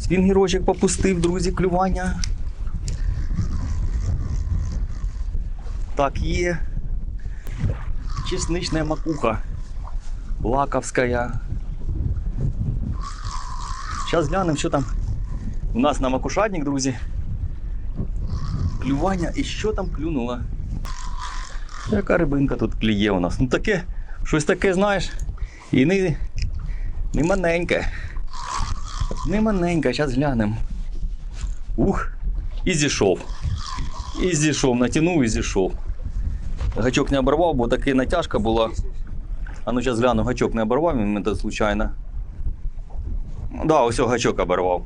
Спінгірочок попустив, друзі, клювання. Так, є. Чесничная макуха. Лаковская. Сейчас глянемо, що там у нас на макушатник, друзі. Клювання і що там клюнуло. Яка рибинка тут клює у нас? Ну таке, щось таке, знаєш, і не, не маленьке. Не маленьке, зараз глянемо. Ух, і зійшов. І зійшов, натягнув і зійшов. Гачок не оборвав, бо така натяжка була. А ну зараз гляну, гачок не оборвав, він тут случайно. Ну да, ось гачок оборвав.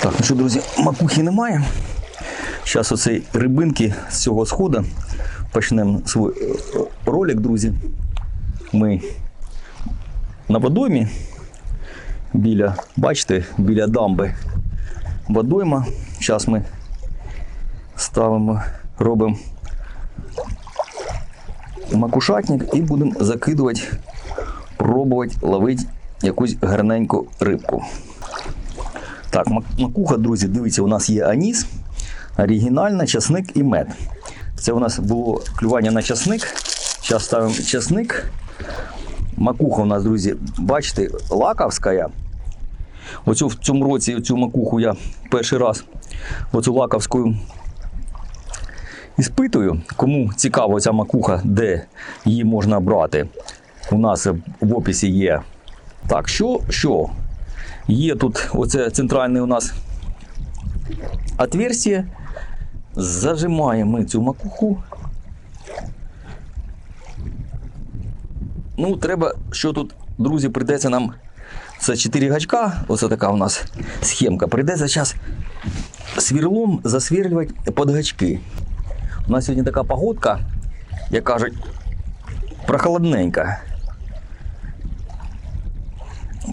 Так, ну що, друзі, макухи немає. Зараз оцей рибинки з цього сходу почнемо свій е, ролик, друзі. Ми на водоймі біля, бачите, біля дамби водойма. Зараз ми ставимо, робимо макушатник і будемо закидувати, пробувати ловити якусь гарненьку рибку. Так, макуха, друзі, дивіться, у нас є аніс, оригінальна, часник і мед. Це у нас було клювання на часник. Зараз ставимо часник. Макуха у нас, друзі, бачите, лаковська. Оцю в цьому році цю макуху я перший раз оцю лаковську іспитую. Кому цікаво ця макуха, де її можна брати. У нас в описі є. Так, що, що? Є тут оце центральне у нас отверстие. Зажимаємо ми цю макуху. Ну, треба, що тут, друзі, прийдеться нам. Це 4 гачка, оце така у нас схемка. Прийдеться зараз свірлом засвірлювати під гачки. У нас сьогодні така погодка, як кажуть, прохладненька.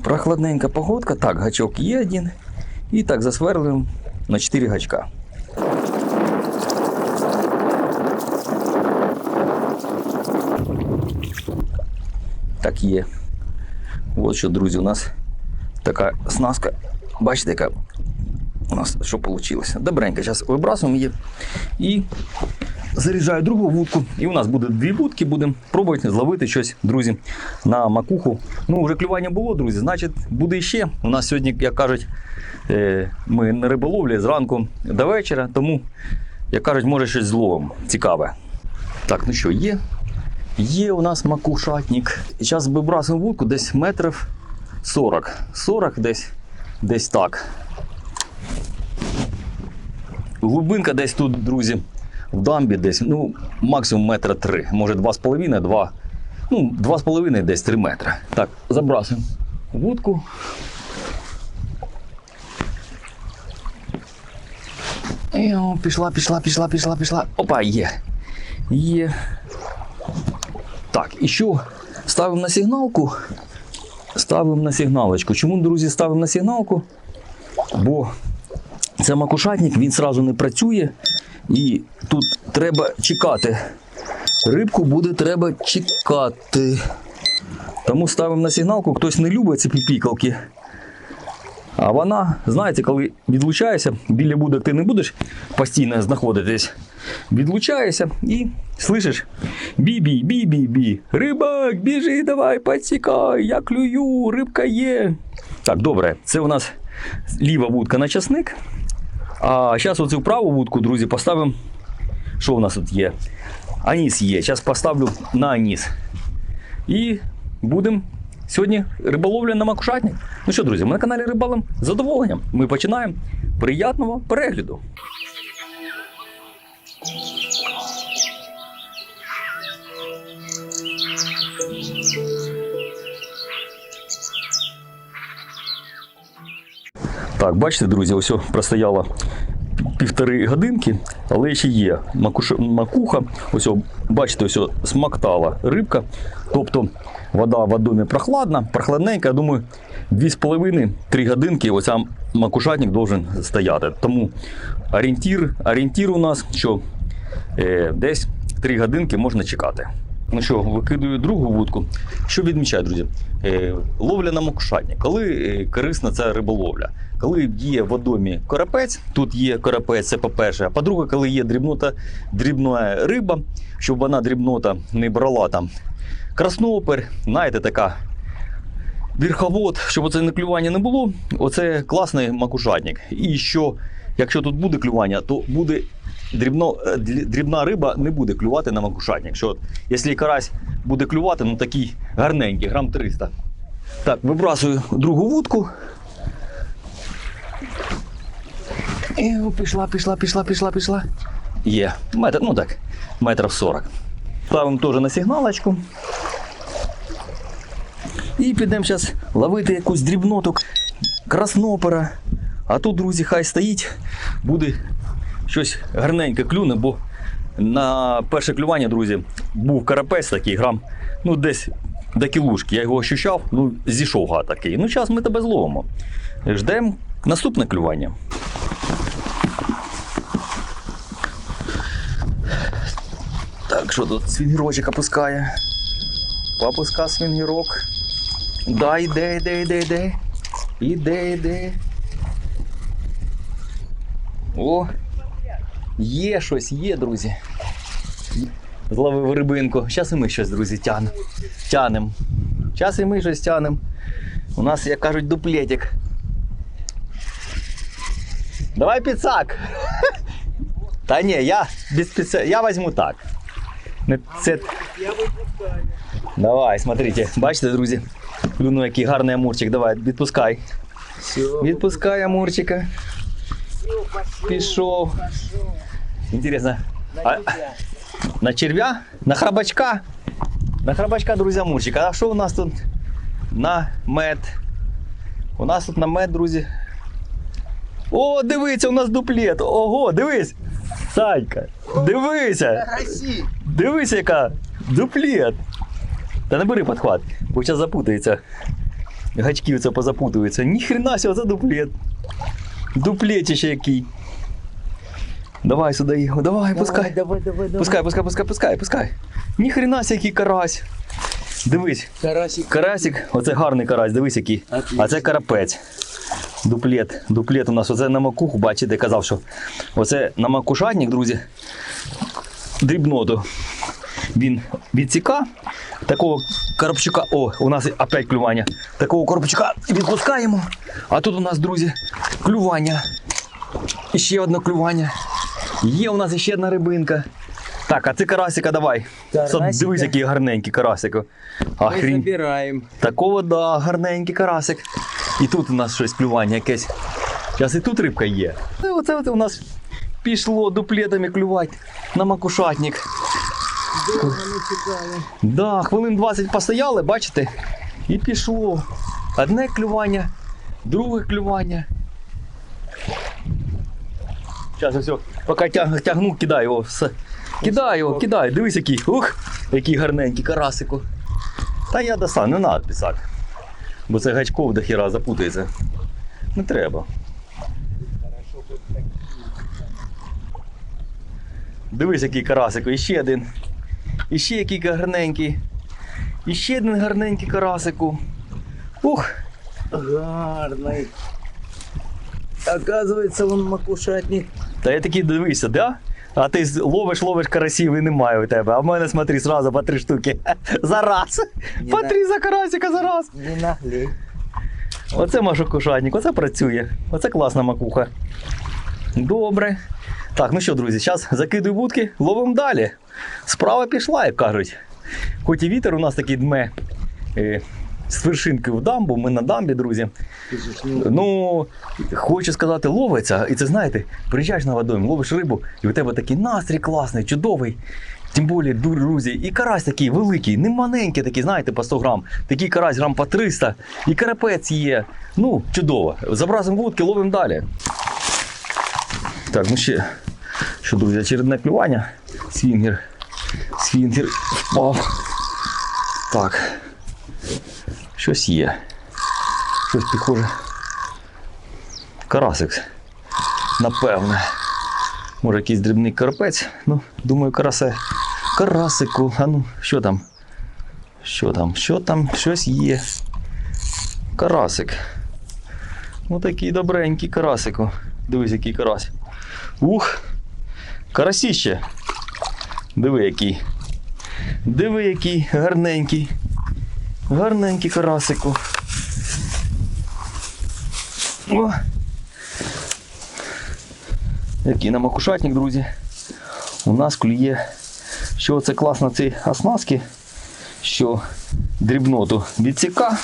Прохладненька погодка. Так, гачок є один. І так засверлюємо на 4 гачка. Є. От що, друзі, у нас така снаска. Бачите, яка у нас що вийшло. Добренько, зараз вибрасуємо її і заряджаю другу вудку. І у нас буде дві вудки, будемо пробувати зловити щось, друзі, на макуху. Ну, вже клювання було, друзі, значить, буде ще. У нас сьогодні, як кажуть, е, ми на риболовлі зранку до вечора, тому, як кажуть, може щось зловимо. Цікаве. Так, ну що, є? Є у нас макушатник. Зараз вибрасуємо вудку десь метрів 40. 40 десь, десь так. Глибинка десь тут, друзі, в дамбі десь, ну, максимум метра три. Може, два з половиною, два. Ну, два з половиною, десь три метри. Так, забрасуємо вудку. І, о, пішла, пішла, пішла, пішла, пішла. Опа, є. Є. Так, і що? Ставимо на сигналку. Ставимо на сигналочку. Чому, друзі, ставимо на сигналку? Бо це макушатник, він одразу не працює. І тут треба чекати. Рибку буде треба чекати. Тому ставимо на сигналку, хтось не любить ці піпікалки. А вона, знаєте, коли відлучаєшся, біля будок ти не будеш постійно знаходитись. Відлучаєшся і слышиш бі-бі, бі-бі-бі. Рибак, біжи, давай, підсікай, я клюю, рибка є. Так, добре, це у нас ліва вудка на часник. А зараз оцю праву вудку, друзі, поставимо. Що у нас тут є? Аніс є. Зараз поставлю на аніс. І будемо сьогодні риболовля на макушатні. Ну що, друзі, ми на каналі Рибалом з задоволенням. Ми починаємо. Приятного перегляду. Так, бачите, друзі, ось о, простояла півтори годинки, але ще є макуха. Ось, бачите, ось смактала рибка. Тобто вода в водомі прохладна, прохладненька. Я думаю, 2,5-3 годинки оця макушатник должен стояти. Тому орієнтір, орієнтір у нас, що е, десь 3 годинки можна чекати. Ну що, викидую другу вудку. Що відмічаю, друзі? Е, ловля на макушатні. Коли е, корисна ця риболовля? Коли є в водомі карапець, тут є карапець, це по-перше. А по-друге, коли є дрібнота, дрібна риба, щоб вона дрібнота не брала там краснопер, знаєте, така верховод, щоб оце не клювання не було. Оце класний макушатник. І що, якщо тут буде клювання, то буде дрібно, е, дрібна риба не буде клювати на макушатник. Що, от, якщо карась буде клювати, ну такий гарненький, грам 300. Так, вибрасую другу вудку. І пішла, пішла, пішла, пішла, пішла. Є. Метр, ну так, метрів 40. Ставимо теж на сигналочку. І підемо зараз ловити якусь дрібноту краснопера. А тут, друзі, хай стоїть, буде щось гарненьке клюне, бо на перше клювання, друзі, був карапець такий грам, ну десь до кілушки. Я його ощущав, ну зійшов гад такий. Ну, зараз ми тебе зловимо. Ждемо наступне клювання. Так, що тут свінгірочок опускає? Попуска свінгірок. Да, йде, йде, йде, йде. Іде, йде. О! Є щось, є, друзі. Зловив рибинку. Зараз і ми щось, друзі, тянемо. Тянем. Зараз і ми щось тянем. У нас, як кажуть, дуплетик. Давай підсак. Та ні, я без підсака. Я візьму так. Це... Давай, смотрите. Бачите, друзі? Ну, який гарний амурчик. Давай, відпускай. Відпускай амурчика. Пішов. Інтересно. А, на черв'я? На храбачка? На храбачка, друзі, амурчик. А що у нас тут? На мед. У нас тут на мед, друзі. О, дивися, у нас дуплет. Ого, дивись. Санька, дивися. Дивися, яка дуплет. Та не бери підхват, бо зараз запутається. Гачки це позапутуються. Ніхрена себе, це дуплет. Дуплетище який. Давай сюди його, давай, пускай. давай, давай, давай. Пускай, пускай, пускай, пускай, пускай. Ніхрена себе, який карась. Дивись, Карасик. карасик, оце гарний карась, дивись який. А це карапець. Дуплет. Дуплет у нас оце на макуху, бачите, казав, що оце на макушатник, друзі, дрібноту. Він відсіка. Такого коробчука. О, у нас опять клювання. Такого коробчука відпускаємо. А тут у нас, друзі, клювання. І ще одне клювання. Є у нас ще одна рибинка. Так, а це карасика давай. Карасика? Дивись, який гарненький карасик. Мы Охрень. забираем. Такого, да, гарненький карасик. І тут у нас щось клювання якесь. Зараз і тут рибка є. Ну, оце от у нас пішло дуплетами клювати на макушатник. Довго не чекали. Да, хвилин 20 постояли, бачите? І пішло. Одне клювання, друге клювання. Зараз все, поки тяг, тягну, кидай його. Все. Кидай його, кидай, дивись який. Ух, який гарненький карасику. Та я достану, не треба писати. Бо це гачков до хіра запутається. Не треба. Дивись, який карасику, і ще один. І ще який гарненький. І ще один гарненький карасику. Ух, Гарний. Оказывается, он макушатник. та я такий дивися, да? А ти ловиш, ловиш карасів і немає у тебе. А в мене, смотри, сразу по три штуки. За раз. Ні, По да. три за карасика за раз. Не наглей. Оце машокушатник, оце працює. Оце класна макуха. Добре. Так, ну що, друзі, зараз закидую вудки, ловимо далі. Справа пішла, як кажуть. Хоч і вітер у нас такий дме е, з вершинки в дамбу, ми на дамбі, друзі. Ну, хочу сказати, ловиться. І це знаєте, приїжджаєш на водойм, ловиш рибу, і у тебе такий настрій класний, чудовий. Тим більше, друзі, і карась такий великий, не маленький такий, знаєте, по 100 грам. Такий карась грам по 300, і карапець є. Ну, чудово. Забразимо вудки, ловимо далі. Так, ну ще, що, друзі, очередне клювання. Свінгер. Свінгер впав. Так. Щось є. Щось підхоже. Карасик. Напевне. Може якийсь дрібний карпець. Ну, думаю, карасе карасику. А ну, що там? Що там? Що там? Щось є. Карасик. Ну такий добренький карасику. Дивись, який карась. Ух! Карасіще. Диви який. Диви який гарненький. Гарненький карасику. О! Який нам окушатник, друзі. У нас клює. Що це класно ці оснастки, що дрібноту відсіка.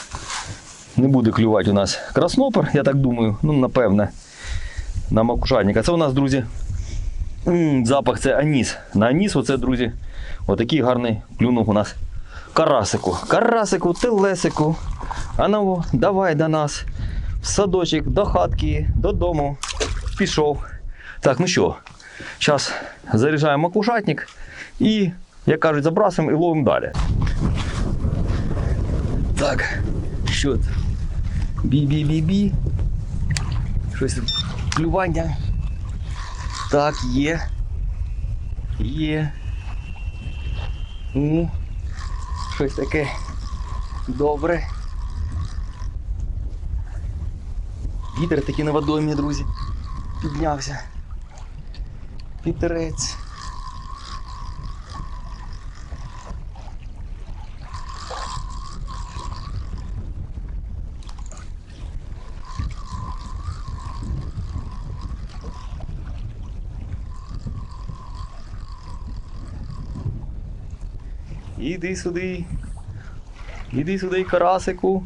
Не буде клювати у нас краснопер, я так думаю. Ну, напевне, на макушатника. Це у нас, друзі, м, запах це аніс. На аніс, оце, друзі, отакий гарний клюнув у нас карасику. Карасику, телесику. А ну, давай до нас. В садочок, до хатки, додому. Пішов. Так, ну що, зараз заряджаємо макушатник і, як кажуть, забрасуємо і ловимо далі. Так, що? Бі-бі-бі-бі. Щось клювання. Так, є. Є. Ну, щось таке добре. Вітер такий на водоймі, друзі. Піднявся. Вітерець. Іди сюди. Іди сюди, карасику.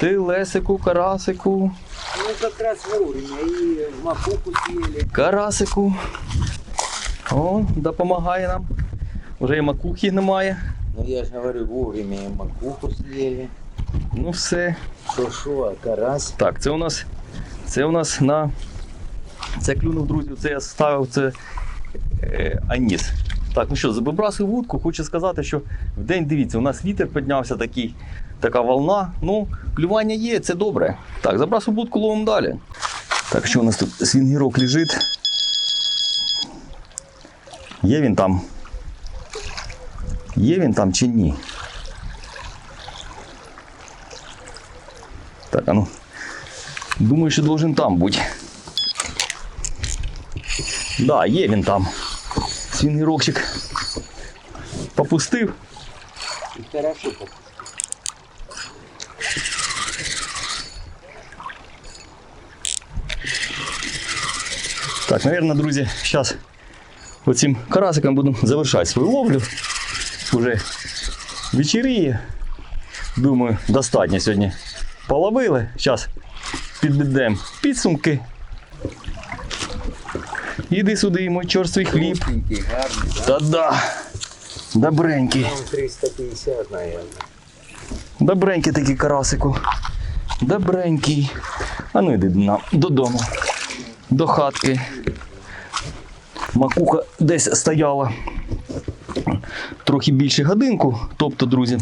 Ти лесику, карасику. Ну, как раз вовремя. И макуху съели. Карасику. О, допомагає нам. Уже і макухи немає. Ну, я же говорю, вовремя и макуху съели. Ну все. Шо, шо, а карась? Так, це у нас. Це у нас на. Це клюнув, друзі, це я ставив це е, аніс. Так, ну що, забрасив вудку, хочу сказати, що в день, дивіться, у нас вітер піднявся такий, така волна. Ну, клювання є, це добре. Так, забрасив вудку, ловимо далі. Так, що у нас тут? Свінгірок лежить. Є він там? Є він там чи ні? Так, а ну. Думаю, що должен там бути. Да, є він там. Свінгірокчик попустив. И хорошо попустил. Так, наверное, друзі, зараз оцим карасиком будемо завершати свою ловлю. Уже вечеріє. Думаю, достатньо сьогодні половили. Зараз підбідемо підсумки. Іди сюди, мой чорствий хліб. Та-да. Добренький. 350, наверное. Добренький такий карасику. Добренький. А ну йди додому. До хатки. Макуха десь стояла трохи більше годинку. Тобто, друзі,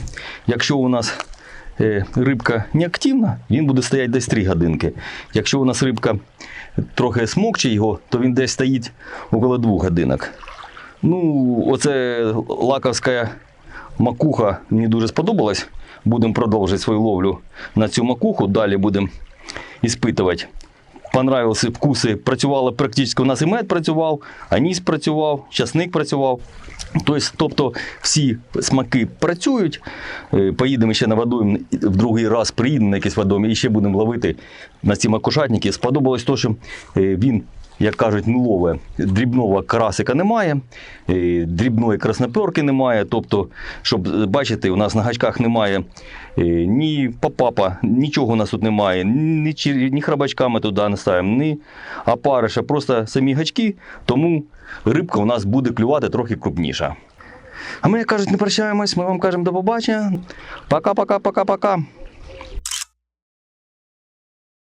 якщо у нас е, рибка не активна, він буде стояти десь 3 годинки. Якщо у нас рибка трохи смокче його, то він десь стоїть около 2 годинок. Ну, оце лаковська макуха мені дуже сподобалась. Будемо продовжувати свою ловлю на цю макуху. Далі будемо іспитувати. Понравилися вкуси. Працювали практично. У нас і мед працював, аніс працював, часник працював. Тобто, всі смаки працюють. Е, Поїдемо ще на водойм, в другий раз приїдемо на якийсь водойм і ще будемо ловити на ці макушатники. Сподобалось те, що е, він, як кажуть, не лове. Дрібного карасика немає, дрібної красноперки немає. Тобто, щоб бачити, у нас на гачках немає е, ні попапа, нічого у нас тут немає, ні, ні храбачка ми туди не ставимо, ні опариша, просто самі гачки, тому рибка у нас буде клювати трохи крупніша. А ми, як кажуть, не прощаємось, ми вам кажемо до побачення. Пока-пока-пока-пока.